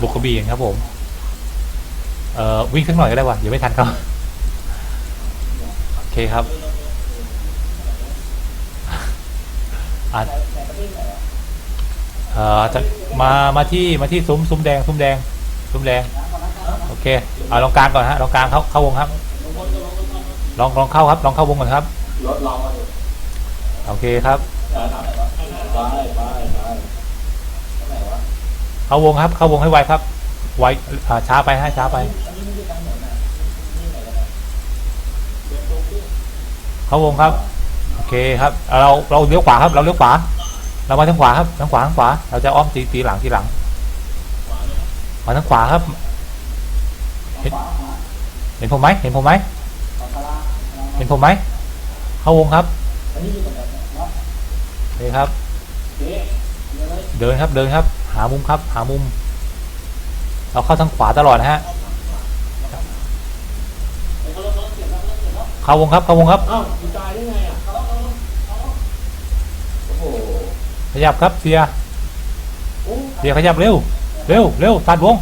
บุกกระบี่ครับผมเอ่อวิ่งสักหน่อยก็ได้ว่ะเดี๋ยวไม่ทันเขาโอเคครับอะเอ่อจะมามาที่มาที่ซุ้มซุ้มแดงซุ้มแดงซุ้มแดงโอเคเอาลองกลางก่อนฮะลองกลางเข้าเข้าวงครับ ลองลองเข้าครับ ลองเข้าวงก่อนครับโอเคครับ ไปไปไปไหนวะ เข้าวงครับ เข้าวงให้ไวครับ ไวช้าไปให้ช้าไป เข้าวงครับ โอเคครับ เราเราเลี้ยวขวาครับ เราเลี้ยวขวา เรามาทางขวาครับทางขวาทางขวา เราจะอ้อมตีตีหลังทีหลัง มาทางขวาครับ เห็นเห็นผมไหมเห็นผมไหมเห็นผมไหม เข้าวงครับโอเคครับ เดินครับเดินครับามุมครับ หามุม เราเข้าทางขวาตลอดนะฮะ เข้าวงครับ เข้าวงครับอ้าวมึงตายได้ไงอะโอ้โหขยับครับเสีย เสียขยับเร็ว เร็ว เร็ว ตัดวง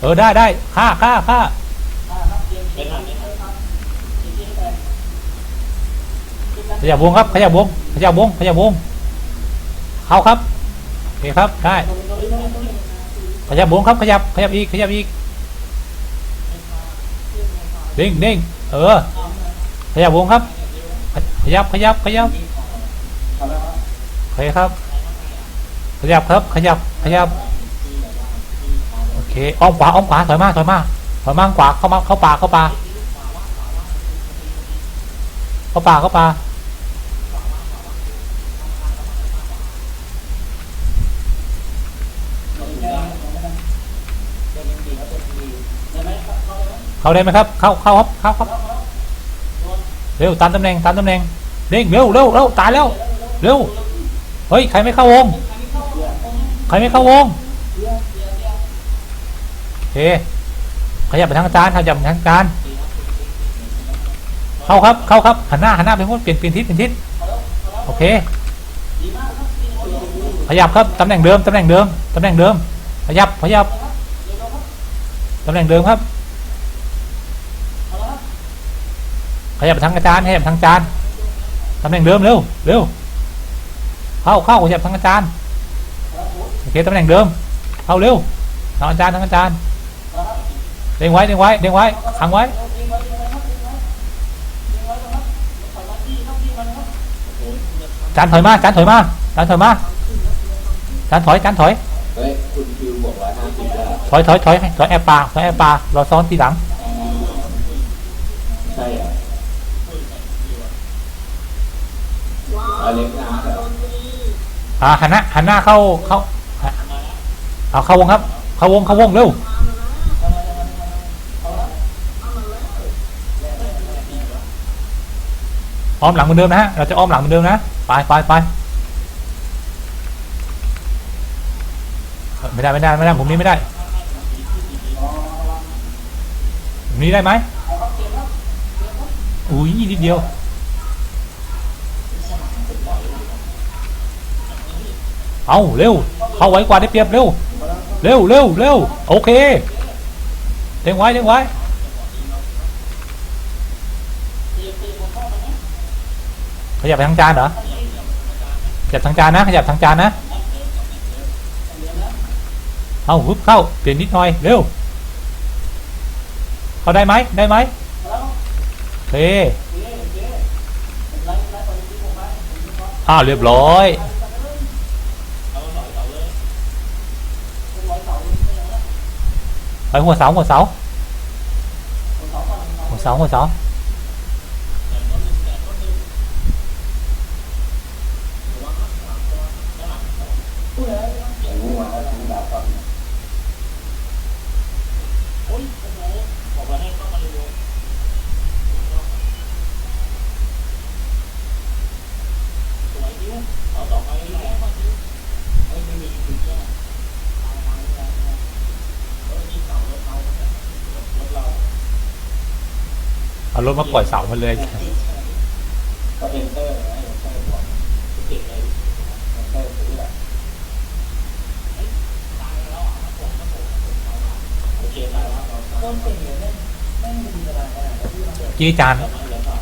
เออได้ได้ฆ่าฆ่าฆ่าขยับวงครับ ขยับวง ขยับวง ขยับวง เข้าครับโอ เคครับ ได้ ขยับวงครับ ขยับ ขยับอีก ขยับอีก เด้งเด้งเออ ขยับวงครับ ขยับ ขยับ ขยับโอเคครับ ขยับครับ ขยับ ขยับ โอเค อ้อมขวา อ้อมขวา ถอยมา ถอยมา ถอยมาขวา เข้ามา เข้าป่า เข้าป่า เข้าป่า เข้าป่า เข้าได้ไหมครับ เข้าเข้าครับเข้าครับเร็วตามตำแหน่งตามตำแหน่งเด้งเร็วเร็วเร็วตายแล้วเร็วเฮ้ยใครไม่เข้าวงใครไม่เข้าวงโอเคขยับไปทางอาจารย์ขยับไปทางอาจารย์เข้าครับเข้าครับหันหน้าหันหน้าไปพูดเปลี่ยนเปลี่ยนทิศเปลี่ยนทิศโอเค ขยับครับตำแหน่งเดิมตำแหน่งเดิมตำแหน่งเดิม ขยับขยับตำแหน่งเดิมครับ ขยับไปทางอาจารย์ขยับไปทางอาจารย์ตำแหน่งเดิมเร็วเร็วเข้าเข้าขยับทางอาจารย์โอเคตำแหน่งเดิมเข้าเร็วทางอาจารย์ทางอาจารย์เด้งไว้เด้งไว้เด้งไว้ขังไว้จานถอยมาจานถอยมาจานถอยมาจานถอยจานถอยเฮ้ยคุณคิวบอกร้อยห้าสิบแล้วถอยถอยถอยถอยแอบปลาถอยแอบปลาเราซ้อนทีหลัง ใช่เหรออ เล็กนาเหรออ่าหันหน้าหันหน้าเข้าเข้าเอาเข้าวงครับ เข้าวงเข้าวงเร็วอ้อมหลังเหมือนเดิมนะฮะเราจะอ้อมหลังเหมือนเดิมนะไปไปไปไม่ได้ไม่ได้ไม่ได้ผมนี้ไม่ได้ผมนี้ได้ไหมอุ้ยนิดเดียว เอาเร็ว เข้าไว้กว่าได้เปรียบเร็ว เร็วเร็วเร็วโอเคเด้งไว้เด้งไว้ขยับไปทางจานเหรอขยับทางจานนะขยับทางจานนะเอาฮึบเข้าเปลี่ยนนิดหน่อยเร็วเข้าได้ไหมได้ไหมโอเค อ้าวเรียบร้อย ไปหัวเสาหัวเสาหัวเสาหัวเสา ไอ้งูมาแล้วคุณดาวฟัง เอา รถมาปล่อยเสามาเลยก็เอนเตอร์นะเอนเตอร์ก่อนติดเลยเอนเตอร์ซื้อแบบโอเคมาแล้วต้นเก่งเลยแม่งแม่งดีขนาดนั้นที่อาจารย์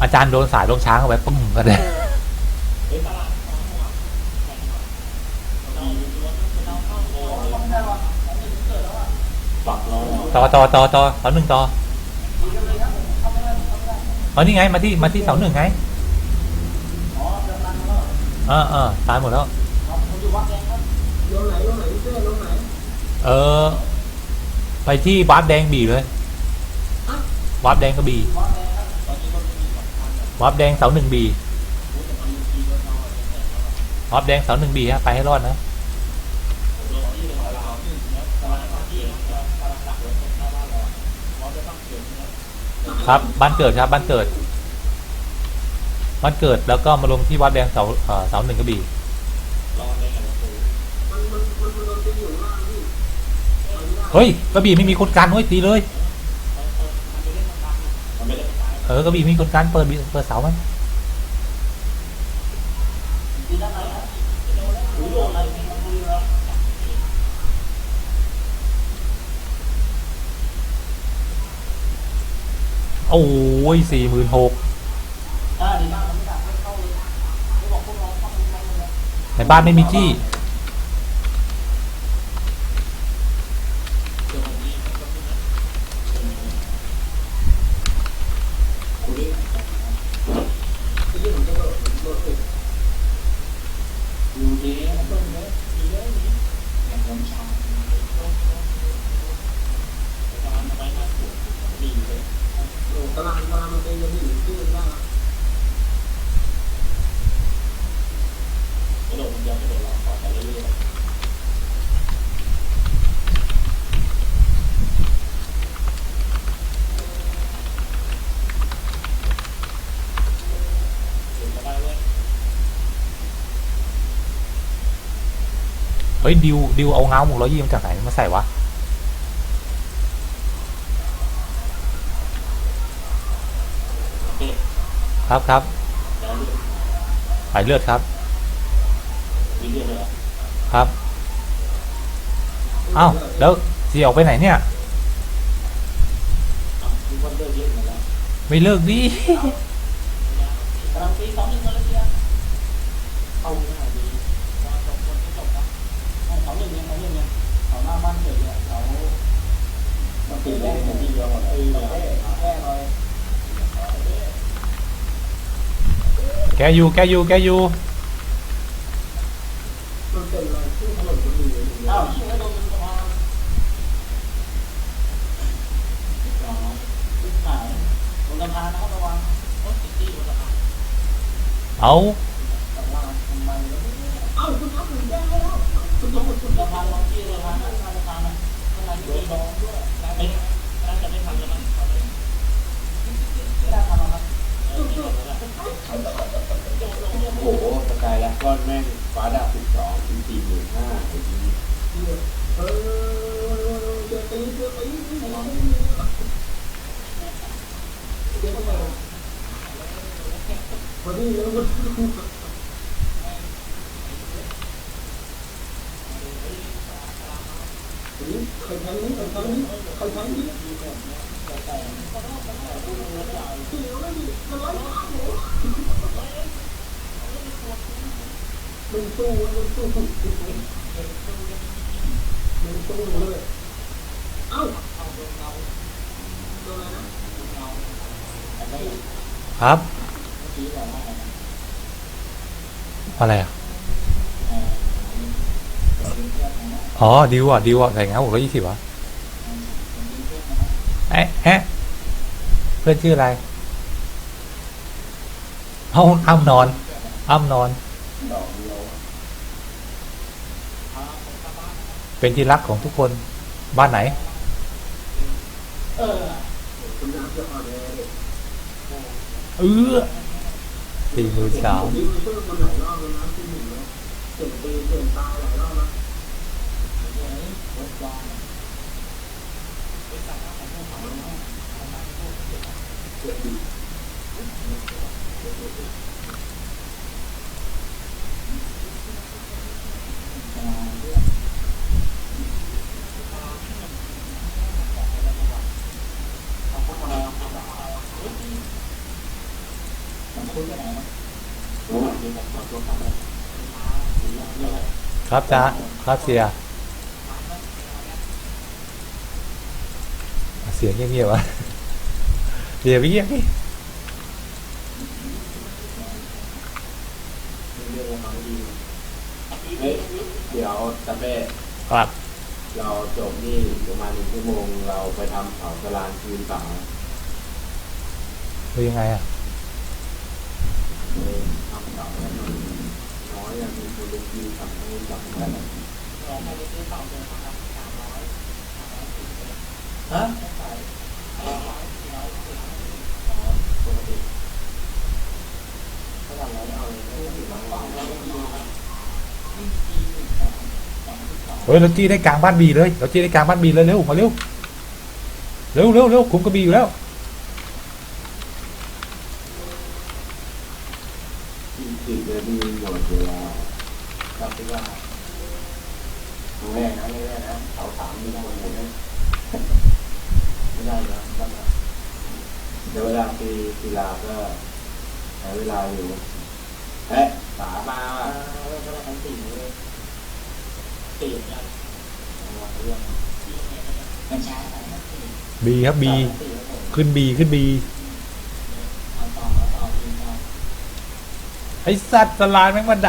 อาจารย์โดนสายลงช้างเข้าไปปุ้งกันเลยเฮ้ยตลาดต้องได้ว่ะขอต่อต่อต่อต่อหนึ่งต่อ เอานี่ไงมาที่มาที่เสาหนึ่งไงอ๋อเดินมาแล้วเออเออตายหมดแล้วอ๋อผมอยู่วัดแดงครับลงไหนลงไหนพี่เต้ลงไหนเออ ไปที่วาร์ปแดงบีเลยวาร์ปแดงกระบี่วัดแดงครับวาร์ปแดงเสาหนึ่งบีวาร์ปแดงเสาหนึ่งบีฮะไปให้รอดนะ ครับ บ้านเกิดครับ บ้านเกิด บ้านเกิดแล้วก็มาลงที่วัดแดงเสาเออเสาหนึ่งกระบี่เฮ้ยกระบี่ไม่มีคนกันเฮ้ยตีเลยมันไม่ได้ไปตายเออกระบี่มีคนกันเปิดบิเปิดเสามัน ดีด้านไหนครับหู โดนอะไรมีมันดูแล้วโอ้ยสี่หมื่นหกอ่าดีมากผมไม่อยากให้เข้าเลยไม่บอกพวกเราเข้าไปทำเลยในบ้านไม่มีจี้ ที่ผมจะโดดโดดติด ดูเย้มันต้องเยอะมีเยอะมีอย่างน้ำชาตลาดทำไมน่าปวดดีเลย โดดตารางตารางมันเป็นยังไงที่มันได้ กระโดดมันยังกระโดดเราต่อไปเรื่อยเฮ้ยดิวดิวเอาเงาหมกร้อยยี่มาจากไหนมาใส่วะครับครับแล้วดูสายเลือดครับ ครับ เอ้าแล้วเสียออกไปไหนเนี่ย ไม่เลิกดิกอยเชียร์เข้าง่ายดีมาสองคนที่จบนะให้เขาหนึ่งยังเขาหนึ่งยังเขาหน้าบ้านเกิดเนี่ยเขามันตีได้ในที่เดียวหมดเลยแก้แก้หน่อยแกอยู่แกอยู่แกอยู่ มันเป็นอะไรที่ถนนมันมีอยู่ อ้าวยิงไม่โดนมันสะพานลูกหายบนสะพานนะครับระวังรถติดที่บนสะพาน เอาแต่ว่าทำไมแล้วเอ้าคุณทับหนึ่งแก้ให้แล้วคุณทับหนึ่งสะพานลองที่สะพานนะสะพานนะข้างในมีน้องด้วยไม่น่าจะไม่ทันแล้วมั้งเขาเลยไม่ได้ทำนะครับเออไม่ทันแล้วโอ้โหสกายแล้วก้อนแม่งฟ้าดาบสิบสองถึงสี่หมื่นห้าไอ้ทีนี้เออเจอตีเจอตี เอตีเอเข้าไปพอดีแล้วมันใครแทงนี้ใครแทงนี้ใครแทงนี้มันสู้มันสู้มันสู้เลยเอ้าโดนอะไรนะ ครับ อะไรอะอ๋อดิวอะดิวอะใส่เงาหกร้อยยี่สิบวะเอ๊ะฮะเพื่อนชื่ออะไรเอาอ้ำนอน อ้ำนอนเดียวเป็นที่รักของทุกคนบ้านไหน เออ ứa thì 16 Thank you. คนหลายรอบแล้วนะที่หนึ่งแล้วเปลี่ยนตีเปลี่ยนตาหลายรอบแล้วรถวางเจ็บดีเคุณไปไหนนะโอ้ยนี่แบบตัวตัวครับเนี่ยครับจ้าครับเสีย เสียงเงียบๆวะเดี๋ยวไปเงียบดิเรื่องของดีเฮ้ยเดี๋ยวตะเป้ครับ เราจบนี่ประมาณหนึ่งชั่วโมง เราไปทำเผากระลานคืนเสาคือยังไงอะ ฮะเฮ้ยเราจี้ได้กลางบ้านบีเลยเราจี้ได้กลางบ้านบีเลยเร็วมาเร็วเร็วเร็วเร็วคุ้มกระบีอยู่แล้ว ที่ติดเลยมีหมดเวลาครับที่ว่าครั้งแรกนะไม่ได้นะเสาสามมีคนหมดเลยไม่ได้นะไม่ได้ เดี๋ยวเวลาตีกีฬาก็ใช้เวลาอยู่เอ๊ะสามาว่ะเราก็ได้ทั้งสี่เลยสี่แล้วเรื่องสี่เนี่ยมันใช่บีครับบีขึ้นบีขึ้นบีไอสัตว์สลายแม่งมาดั